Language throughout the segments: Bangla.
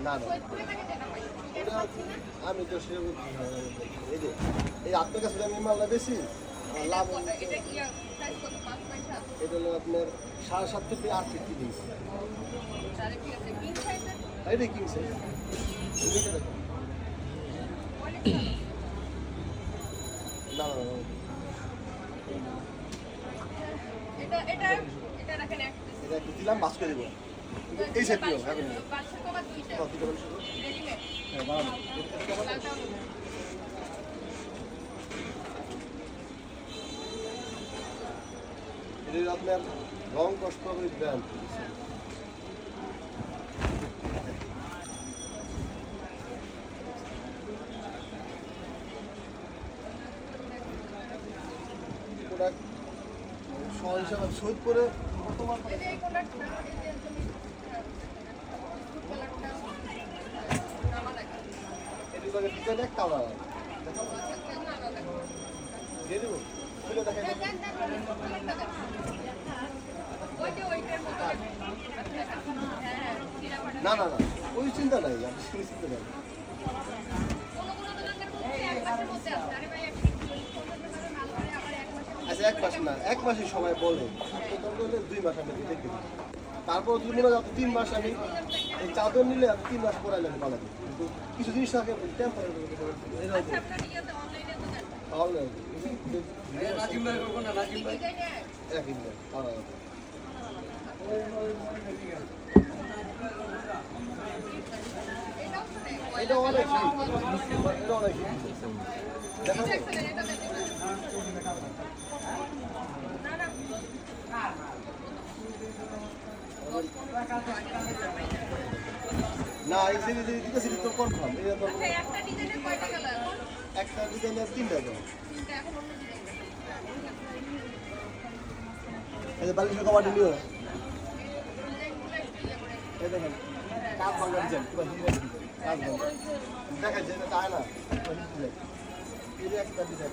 না, আমি তো সেরকম এই যে এই আপনার কাছে আমি মালটা বেশি? লাভ এটা হলো আপনার সাড়ে সাত থেকে আট ফিফটি এটা কিং সাইজ না না এটা এটা এটা রাখেন এক। এটা দিলাম বাস করে দেবো। এই সেটটিও এখন পাঁচশো টাকা দুইটা। কত করে শুধু রেডিমেড হ্যাঁ হলো আপনার রং কষ্ট করে ব্র্যান্ড প্রোডাক্ট শহীদ করে বর্তমান না না না ওই চিন্তা নাই সেই চিন্তা নাই। এক মাসের মাস না এক মাসে সবাই বলে। আপনি দুই মাস আমি দেখে তারপর যদি মনে হয় তিন মাস আমি চাদর নিলে আমি তিন মাস পরে আমি পালাবো কিন্তু কিছু জিনিস থাকে আচ্ছা এটা অনেক এটা অনেক দেখা যায় এটা দেন না না না এই সিরিজ দিতেছি তো কনফার্ম এটা তো আচ্ছা একটা ডিজাইনের কয়টা কালার একটা ডিজাইনের তিনটা গেল তিনটা এখন অন্য ডিজাইন এই যে বালিশের একটু ইয়ে এই দেখেন কাজ ভাঙা ডিজাইন পুরো হিরের কাজ ভাঙা তাই না ডিজাইন এই একটা ডিজাইন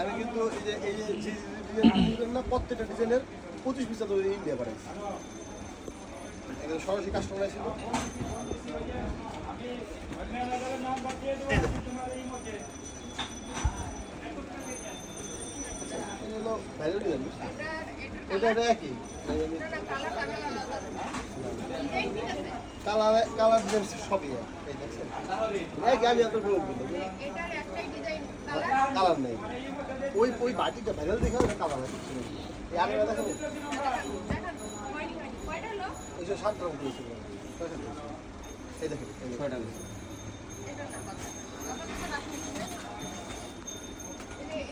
আমি কিন্তু এই যে এই যে না, প্রত্যেকটা ডিজাইনের পঁচিশ পিসা তৈরি ইন্ডিয়া পাঠাইছি সরাসরি কাস্টমার ছিল ভাইরাল ডিজাইন এটা এটা এটা কালার কালার সবই একই আমি কালার নেই। ওই ওই বাটিটা ভাইরাল দেখে কালার আছে এই আগে দেখাবো? ওই যে সাত করেছিল এই দেখেন কথা